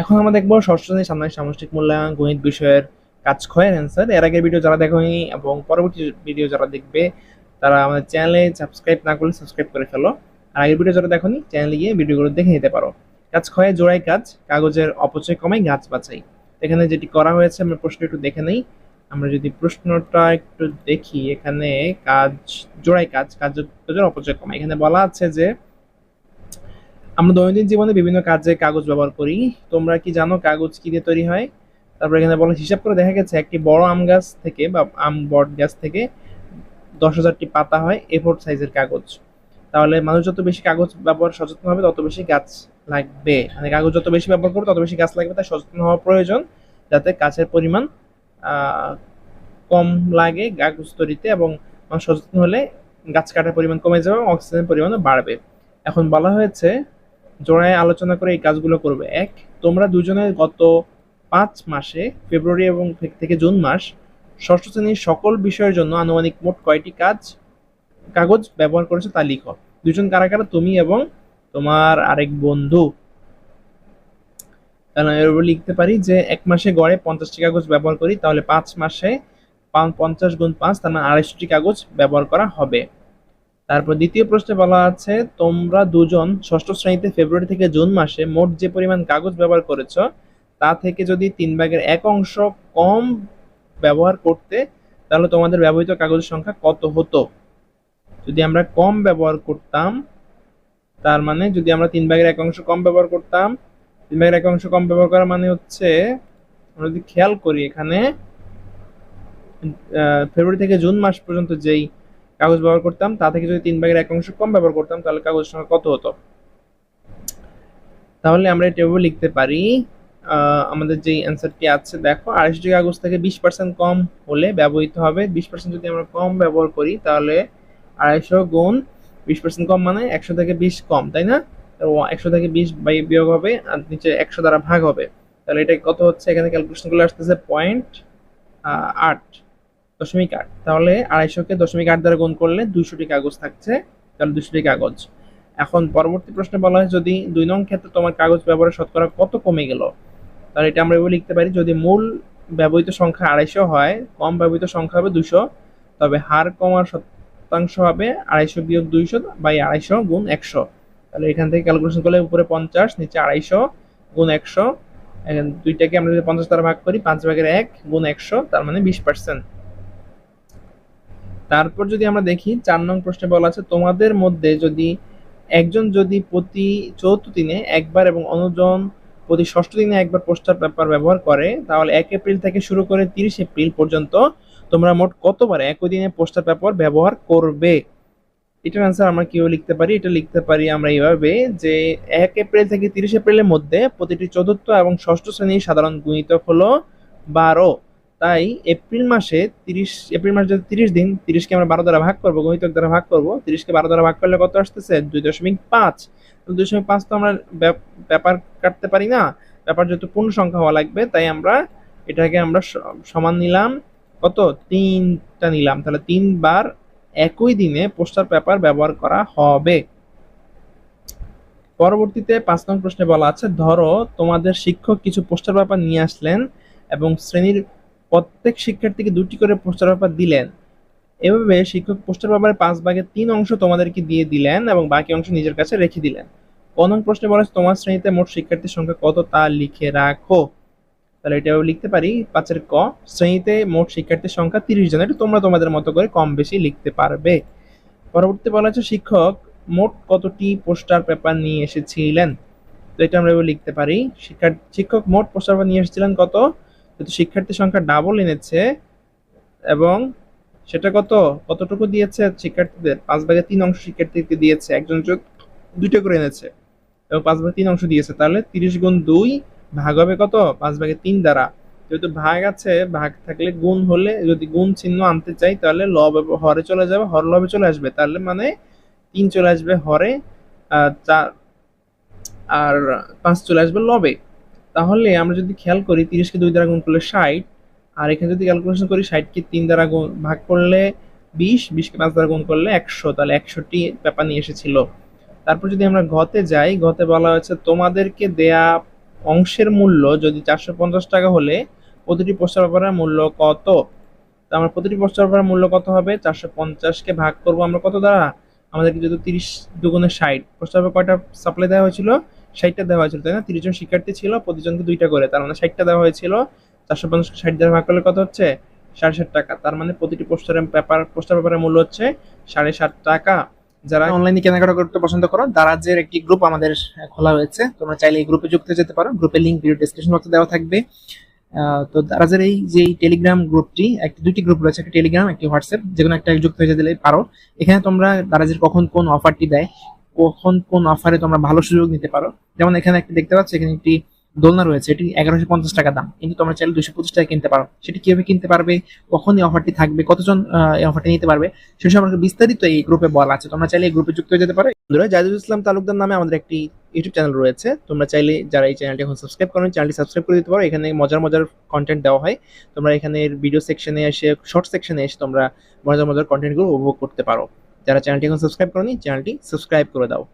এখন আমরা দেখব ষষ্ঠ শ্রেণির সামনের সামষ্টিক মূল্যায়ন গণিত বিষয়ের কাজ ক্ষয়ের অ্যান্সার এর আগের ভিডিও যারা দেখোনি এবং পরবর্তী ভিডিও যারা দেখবে, তারা আমাদের চ্যানেলে সাবস্ক্রাইব না করলে সাবস্ক্রাইব করে ফেলো। আর আগের ভিডিও যারা দেখোনি চ্যানেলে গিয়ে ভিডিওগুলো দেখে নিতে পারো। কাজ ক্ষয়ে, জোড়াই কাজ, কাগজের অপচয় কমাই, গাছ বাঁচাই এখানে যেটি করা হয়েছে, আমরা প্রশ্ন একটু দেখে নেই। আমরা যদি প্রশ্নটা একটু দেখি, এখানে কাজ, জোড়াই কাজ, কাজের অপচয় কমাই। এখানে বলা আছে যে আমরা দৈনন্দিন জীবনে বিভিন্ন কাজে কাগজ ব্যবহার করি। তোমরা কি জানো কাগজ কি দিয়ে তৈরি হয়? তারপর এখানে বলা হিসাব করে দেখা গেছে, একটি বড় আম গাছ থেকে বা আম বট গাছ থেকে দশ হাজারটি পাতা হয় এ ফোর সাইজের কাগজ। তাহলে মানুষ যত বেশি কাগজ ব্যবহার সচেতন হবে, তত বেশি গাছ লাগবে। মানে কাগজ যত বেশি ব্যবহার করবে, তত বেশি গাছ লাগবে, তাই সচেতন হওয়া প্রয়োজন যাতে গাছের পরিমাণ কম লাগে কাগজ তৈরিতে এবং মানুষ সচেতন হলে গাছ কাটার পরিমাণ কমে যাবে এবং অক্সিজেনের পরিমাণও বাড়বে। এখন বলা হয়েছে জোড়ায় আলোচনা করে এই কাজগুলো করবে। এক, তোমরা দুজনে গত পাঁচ মাসে, ফেব্রুয়ারি এবং থেকে জুন মাস, ষষ্ঠ শ্রেণির সকল বিষয়ের জন্য আনুমানিক মোট কয়টি কাজ, কাগজ ব্যবহার করেছে তা লিখো। দুজন কারা কারা? তুমি এবং তোমার আরেক বন্ধু। লিখতে পারি যে, এক মাসে গড়ে পঞ্চাশটি কাগজ ব্যবহার করি, তাহলে পাঁচ মাসে পঞ্চাশ গুণ পাঁচ, তার মানে আড়াইশোটি কাগজ ব্যবহার করা হবে। তারপর দ্বিতীয় প্রশ্নে বলা আছে, তোমরা দুজন ষষ্ঠ শ্রেণীতে ফেব্রুয়ারি থেকে জুন মাসে মোট যে পরিমাণ কাগজ ব্যবহার করেছ, তা থেকে যদি তিন ভাগের এক অংশ কম ব্যবহার করতে, তাহলে তোমাদের ব্যবহৃত কাগজের সংখ্যা কত হতো? যদি আমরা কম ব্যবহার করতাম, তার মানে যদি আমরা তিন ভাগের এক অংশ কম ব্যবহার করতাম, তিন ভাগের এক অংশ কম ব্যবহার করা মানে হচ্ছে, আমরা যদি খেয়াল করি এখানে ফেব্রুয়ারি থেকে জুন মাস পর্যন্ত যেই কাগজ ব্যবহার করতাম, তা থেকে যদি তিন ভাগের এক অংশ কম ব্যবহার করতাম, তাহলে কাগজের সংখ্যা কত হতো? তাহলে আমরা এটা এভাবে লিখতে পারি আমাদের যে অ্যান্সারটি আছে, দেখো আড়াইশোটি কাগজ থেকে বিশ পার্সেন্ট কম হলে ব্যবহৃত হবে। বিশ পার্সেন্ট যদি আমরা কম ব্যবহার করি, তাহলে আড়াইশো গুণ বিশ পার্সেন্ট কম মানে একশো থেকে বিশ কম, তাই না? একশো থেকে বিশ বাই বিয়োগ হবে, আর নিচে একশো দ্বারা ভাগ হবে। তাহলে এটা কত হচ্ছে? এখানে ক্যালকুলেশনগুলো আসতেছে পয়েন্ট আট। দশমিক আট। তাহলে আড়াইশোকে দশমিক আট দ্বারা গুণ করলে দুইশোটি কাগজ থাকছে তাহলে দুইশোটি কাগজ। এখন পরবর্তী প্রশ্নে বলা হয়, যদি দুই নং ক্ষেত্রে তোমার কাগজ ব্যবহারের শতকরা কত কমে গেল? তাহলে এটা আমরা এভাবে লিখতে পারি, যদি মূল ব্যবহৃত সংখ্যা আড়াইশো হয়, কম ব্যবহৃত সংখ্যা হবে দুশো তবে হার কমার শতাংশ হবে আড়াইশো বিয়োগ দুইশো বাই আড়াইশো গুণ একশো। তাহলে এখান থেকে ক্যালকুলেশন করলে উপরে পঞ্চাশ, নিচে আড়াইশো গুণ একশো। দুইটাকে আমরা যদি পঞ্চাশ দ্বারা ভাগ করি, পাঁচ ভাগের এক গুণ একশো, তার মানে বিশ পার্সেন্ট তারপর যদি আমরা দেখি, চার নং প্রশ্নে বলা আছে, তোমাদের মধ্যে যদি একজন যদি প্রতি চৌদ্দ দিনে একবার এবং অন্যজন প্রতি ষষ্ঠ দিনে একবার পোস্টার পেপার ব্যবহার করে, তাহলে এক এপ্রিল থেকে শুরু করে তিরিশ এপ্রিল পর্যন্ত তোমরা মোট কতবার একই দিনে পোস্টার পেপার ব্যবহার করবে? এটার অ্যান্সার আমরা কীভাবে লিখতে পারি? এটা লিখতে পারি আমরা এইভাবে যে এক এপ্রিল থেকে তিরিশ এপ্রিলের মধ্যে প্রতিটি চতুর্থ এবং ষষ্ঠ শ্রেণির সাধারণ গুণিতক হলো বারো। তাই এপ্রিল মাসে তিরিশ, এপ্রিল মাসে যদি তিরিশ দিন, তিরিশকে আমরা বারো দ্বারা ভাগ করব, গণিতক দ্বারা ভাগ করব, তিরিশকে বারো দ্বারা ভাগ করলে কত আসতেছে? দুই দশমিক পাঁচ। দুই দশমিক পাঁচ তো আমরা ব্যাপ- ব্যাপার কাটতে পারি না। ব্যাপার যেহেতু পূর্ণ সংখ্যা হওয়া লাগবে, তাই আমরা এটাকে আমরা সমান নিলাম। কত? তিনটা নিলাম। তাহলে তিনবার একই দিনে পোস্টার পেপার ব্যবহার করা হবে। পরবর্তীতে পাঁচ নং প্রশ্নে বলা আছে, ধরো তোমাদের শিক্ষক কিছু পোস্টার পেপার নিয়ে আসলেন এবং শ্রেণির প্রত্যেক শিক্ষার্থীকে দুটি করে পোস্টার পেপার দিলেন। এভাবে শিক্ষক পোস্টার পেপারের পাঁচ ভাগের তিন অংশ তোমাদেরকে দিয়ে দিলেন এবং বাকি অংশ নিজের কাছে রেখে দিলেন। নং প্রশ্নে বলা তোমার শ্রেণীতে মোট শিক্ষার্থীর সংখ্যা কত তা লিখে রাখো। তাহলে এটা লিখতে পারি, পাঁচের ক, শ্রেণীতে মোট শিক্ষার্থীর সংখ্যা তিরিশ জন, এটা তোমরা তোমাদের মতো করে কম বেশি লিখতে পারবে। পরবর্তী বলা আছে শিক্ষক মোট কতটি পোস্টার পেপার নিয়ে এসেছিলেন? তো এটা আমরা লিখতে পারি শিক্ষক মোট পোস্টার পেপার নিয়ে এসেছিলেন কত? যেহেতু শিক্ষার্থীর সংখ্যা ডাবল এনেছে এবং সেটা কত? কতটুকু দিয়েছে শিক্ষার্থীদের? পাঁচ ভাগে তিন অংশ শিক্ষার্থীকে দিয়েছে একজন দুইটা করে এনেছে এবং পাঁচ ভাগে তিন অংশ দিয়েছে। তাহলে তিরিশ গুণ দুই ভাগ হবে কত? পাঁচ ভাগে তিন দ্বারা। যেহেতু ভাগ আছে ভাগ থাকলে গুণ হলে যদি গুণ চিহ্ন আনতে চাই তাহলে লব হরে চলে যাবে হর লবে চলে আসবে। তাহলে মানে তিন চলে আসবে হরে আহ, চার আর পাঁচ চলে আসবে লবে। তাহলে আমরা যদি খেয়াল করি তিরিশকে দুই দ্বারা গুণ করলে ষাট, আর এখানে যদি ক্যালকুলেশন করি ষাটকে তিন দ্বারা গুণ, ভাগ করলে বিশ, বিশকে পাঁচ দ্বারা গুণ করলে একশো, তাহলে একশোটি পেপার নিয়ে এসেছিল। তারপর যদি আমরা ঘতে যাই, ঘতে বলা হয়েছে তোমাদেরকে দেয়া অংশের মূল্য যদি চারশো পঞ্চাশ টাকা হলে প্রতিটি পোস্টার পেপারের মূল্য কত? তো আমরা প্রতিটি পোস্টার পেপারের মূল্য কত হবে? চারশো পঞ্চাশকে ভাগ করব আমরা কত দ্বারা? আমাদেরকে যেহেতু তিরিশ দুগুণে ষাট পেপার কয়টা সাপ্লাই দেওয়া হয়েছিল? ষাটটা দেওয়া হয়েছিল, তাই না? তিরিশ জন শিক্ষার্থী ছিল, প্রতিজনকে দুইটা করে। তার মানে ষাটটা দেওয়া হয়েছিল, চারশো পঞ্চাশ ষাট দ্বারা ভাগ করলে কত হচ্ছে? সাড়ে ষাট টাকা। তার মানে প্রতিটি পোস্টারের পেপার, পোস্টার পেপারের মূল্য হচ্ছে সাড়ে সাত টাকা। যারা অনলাইনে কেনাকাটা করতে পছন্দ করো, দারাজের একটি গ্রুপ আমাদের খোলা হয়েছে তোমরা চাইলে এই গ্রুপে যুক্ত যেতে পারো। গ্রুপের লিঙ্ক ভিডিও ডিসক্রিপশন বক্সে দেওয়া থাকবে। তো দারাজের এই যে টেলিগ্রাম গ্রুপটি একটি দুটি গ্রুপ রয়েছে, একটা টেলিগ্রাম একটি হোয়াটসঅ্যাপ যে কোনো একটা যুক্ত হয়ে যেতে পারো। এখানে তোমরা দারাজের কখন কোন অফারটি দেয় কখন কোন অফারে তোমরা ভালো সুযোগ নিতে পারো। যেমন এখানে একটি দেখতে পাচ্ছ, এখানে একটি দোলনা রয়েছে, এটি এগারোশো পঞ্চাশ টাকা দাম। কিন্তু তোমরা চাইলে দুশো পঁচিশ টাকা কিনতে পারো। সেটি কীভাবে কিনতে পারবে, কখন এই অফারটি থাকবে, কতজন এই অফারটি নিতে পারবে, সে সম্পর্কে বিস্তারিত এই গ্রুপে বলা আছে। তোমরা চাইলে এই গ্রুপে যুক্ত হয়ে যেতে পারো। বন্ধুরা জাহিদুল ইসলাম তালুকদার নামে আমাদের একটি ইউটিউব চ্যানেল রয়েছে। তোমরা চাইলে যারা এই চ্যানেলটি এখন সাবস্ক্রাইব করেন চ্যানেলটি সাবস্ক্রাইব করে দিতে পারো। এখানে মজার মজার কন্টেন্ট দেওয়া হয়। তোমরা এখানে ভিডিও সেকশনে এসে শর্ট সেকশনে এসে তোমরা মজার মজার কন্টেন্টগুলো উপভোগ করতে পারো। যারা চ্যানেলটি এখন সাবস্ক্রাইব করনি চ্যানেলটি সাবস্ক্রাইব করে দাও।